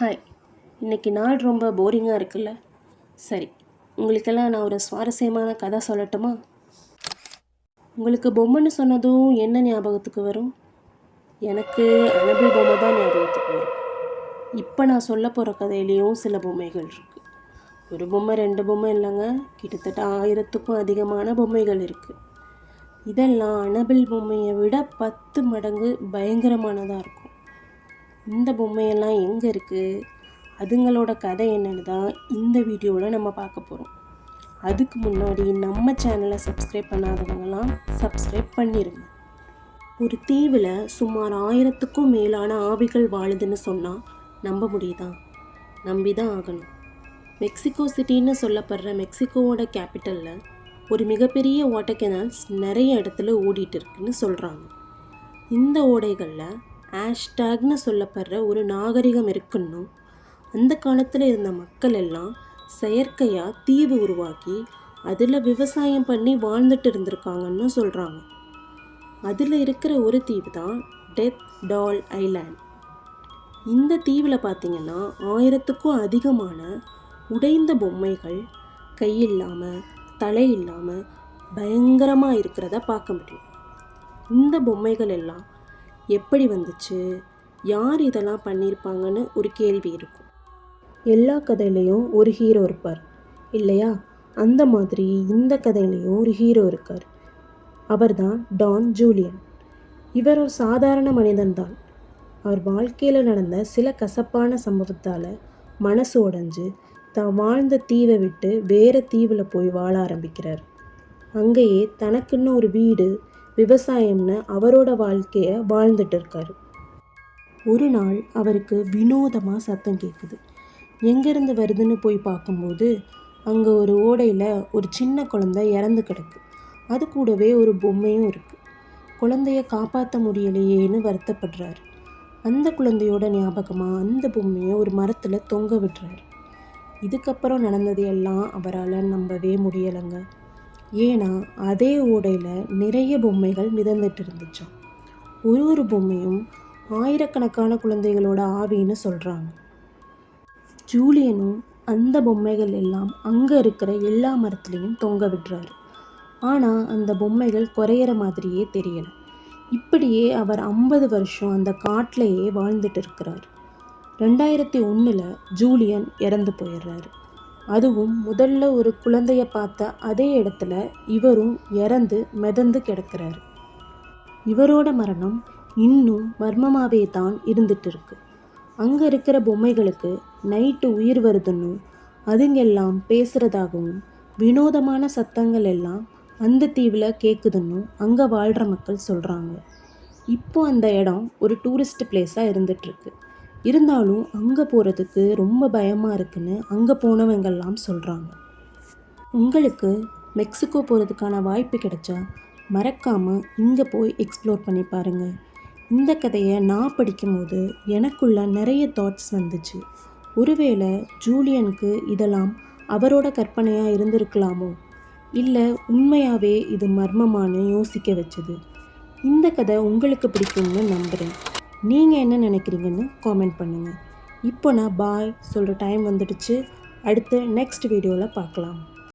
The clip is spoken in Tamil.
ஹாய் இன்னைக்கு நாள் ரொம்ப போரிங்காக இருக்குல்ல? சரி. உங்களுக்கெல்லாம் நான் ஒரு சுவாரஸ்யமான கதை சொல்லட்டுமா? உங்களுக்கு பொம்மைன்னு சொன்னதும் என்ன ஞாபகத்துக்கு வரும்? எனக்கு அனபிள் பொம்மை தான் ஞாபகத்துக்கு வரும். இப்போ நான் சொல்ல போகிற கதையிலையும் சில பொம்மைகள் இருக்குது ஒரு பொம்மை ரெண்டு பொம்மை இல்லைங்க. கிட்டத்தட்ட ஆயிரத்துக்கும் அதிகமான பொம்மைகள் இருக்குது இதெல்லாம் அனபிள் பொம்மையை விட பத்து மடங்கு பயங்கரமானதாக இருக்கும். இந்த பொம்மையெல்லாம் எங்கே இருக்குது? அதுங்களோட கதை என்னன்னு தான் இந்த வீடியோவில் நம்ம பார்க்க போகிறோம். அதுக்கு முன்னாடி நம்ம சேனலை சப்ஸ்கிரைப் பண்ணாதவங்கலாம் சப்ஸ்கிரைப் பண்ணிடுங்க ஒரு தீவில் சுமார் ஆயிரத்துக்கும் மேலான ஆவிகள் வாழுதுன்னு சொன்னால் நம்ப முடியுதா? நம்பி தான் ஆகணும். மெக்சிகோ சிட்டின்னு சொல்லப்படுற மெக்சிகோவோட கேபிட்டலில் ஒரு மிகப்பெரிய வாட்டர் கெனால்ஸ் நிறைய இடத்துல ஓடிட்டு இருக்குன்னு சொல்கிறாங்க இந்த ஓடைகளில் ஹேஷ்டேக்னு சொல்லப்படுற ஒரு நாகரிகம் இருக்குன்னும். அந்த காலத்தில் இருந்த மக்கள் எல்லாம் செயற்கையாக தீவு உருவாக்கி அதில் விவசாயம் பண்ணி வாழ்ந்துட்டு இருந்திருக்காங்கன்னு சொல்கிறாங்க அதில் இருக்கிற ஒரு தீவு தான் டெத் டால் ஐலாண்ட். இந்த தீவில் பார்த்திங்கன்னா ஆயிரத்துக்கும் அதிகமான உடைந்த பொம்மைகள் கை இல்லாமல் தலை இல்லாமல் பயங்கரமாக இருக்கிறத பார்க்க முடியும். இந்த பொம்மைகள் எல்லாம் எப்படி வந்துச்சு? யார் இதெல்லாம் பண்ணியிருப்பாங்கன்னு ஒரு கேள்வி இருக்கும். எல்லா கதையிலையும் ஒரு ஹீரோ இருப்பார். இல்லையா? அந்த மாதிரி இந்த கதையிலையும் ஒரு ஹீரோ இருக்கார். அவர் தான் டான் ஜூலியன். இவர் ஒரு சாதாரண மனிதன்தான் அவர் வாழ்க்கையில் நடந்த சில கசப்பான சம்பவத்தால் மனசு உடைஞ்சு தான் வாழ்ந்த தீவை விட்டு வேறு தீவில் போய் வாழ ஆரம்பிக்கிறார். அங்கேயே தனக்குன்னு ஒரு வீடு விவசாயம்னு அவரோட வாழ்க்கையை வாழ்ந்துட்டு இருக்காரு ஒரு நாள் அவருக்கு வினோதமாக சத்தம் கேட்குது எங்கேருந்து வருதுன்னு போய் பார்க்கும்போது அங்கே ஒரு ஓடையில் ஒரு சின்ன குழந்தை இறந்து கிடக்கு. அது கூடவே ஒரு பொம்மையும் இருக்குது குழந்தைய காப்பாற்ற முடியலையேன்னு வருத்தப்படுறாரு. அந்த குழந்தையோட ஞாபகமாக அந்த பொம்மையை ஒரு மரத்தில் தொங்க விடுறாரு இதுக்கப்புறம் நடந்ததையெல்லாம் அவரால் நம்பவே முடியலைங்க. ஏன்னா அதே ஓடையில் நிறைய பொம்மைகள் மிதந்துட்டு இருந்துச்சாம் ஒரு ஒரு பொம்மையும் ஆயிரக்கணக்கான குழந்தைகளோட ஆவின்னு சொல்கிறாங்க ஜூலியனும் அந்த பொம்மைகள் எல்லாம் அங்கே இருக்கிற எல்லா மரத்துலேயும் தொங்க விடுறாரு. ஆனால் அந்த பொம்மைகள் குறையிற மாதிரியே தெரியல. இப்படியே அவர் ஐம்பது வருஷம் அந்த காட்டிலேயே வாழ்ந்துட்டு இருக்கிறார். ரெண்டாயிரத்தி ஒன்றில் ஜூலியன் இறந்து போயிடுறாரு. அதுவும் முதல்ல ஒரு குழந்தைய பார்த்த அதே இடத்துல இவரும் இறந்து மிதந்து கிடக்கிறாரு. இவரோட மரணம் இன்னும் மர்மமாகவே தான் இருந்துட்டு இருக்கு அங்கே இருக்கிற பொம்மைகளுக்கு நைட்டு உயிர் வருதுன்னும் அதுங்கெல்லாம் பேசுகிறதாகவும் வினோதமான சத்தங்கள் எல்லாம் அந்த தீவில் கேட்குதுன்னும் அங்கே வாழ்கிற மக்கள் சொல்கிறாங்க இப்போ அந்த இடம் ஒரு டூரிஸ்ட் பிளேஸாக இருந்துகிட்ருக்கு இருந்தாலும் அங்கே போகிறதுக்கு ரொம்ப பயமாக இருக்குன்னு அங்கே போனவங்கெல்லாம் சொல்கிறாங்க உங்களுக்கு மெக்சிகோ போகிறதுக்கான வாய்ப்பு கிடைச்சா மறக்காமல் இங்கே போய் எக்ஸ்ப்ளோர் பண்ணி பாருங்கள் இந்த கதையை நான் படிக்கும்போது எனக்குள்ள நிறைய தாட்ஸ் வந்துச்சு. ஒருவேளை ஜூலியனுக்கு இதெல்லாம் அவரோட கற்பனையாக இருந்திருக்கலாமோ? இல்லை உண்மையாகவே இது மர்மமானு யோசிக்க வச்சது? இந்த கதை உங்களுக்கு பிடிக்கும்னு நம்புகிறேன் நீங்கள் என்ன நினைக்கிறீங்கன்னு காமெண்ட் பண்ணுங்கள் இப்போ நான் பாய் சொல்கிற டைம் வந்துடுச்சு. அடுத்து நெக்ஸ்ட் வீடியோவில் பார்க்கலாம்.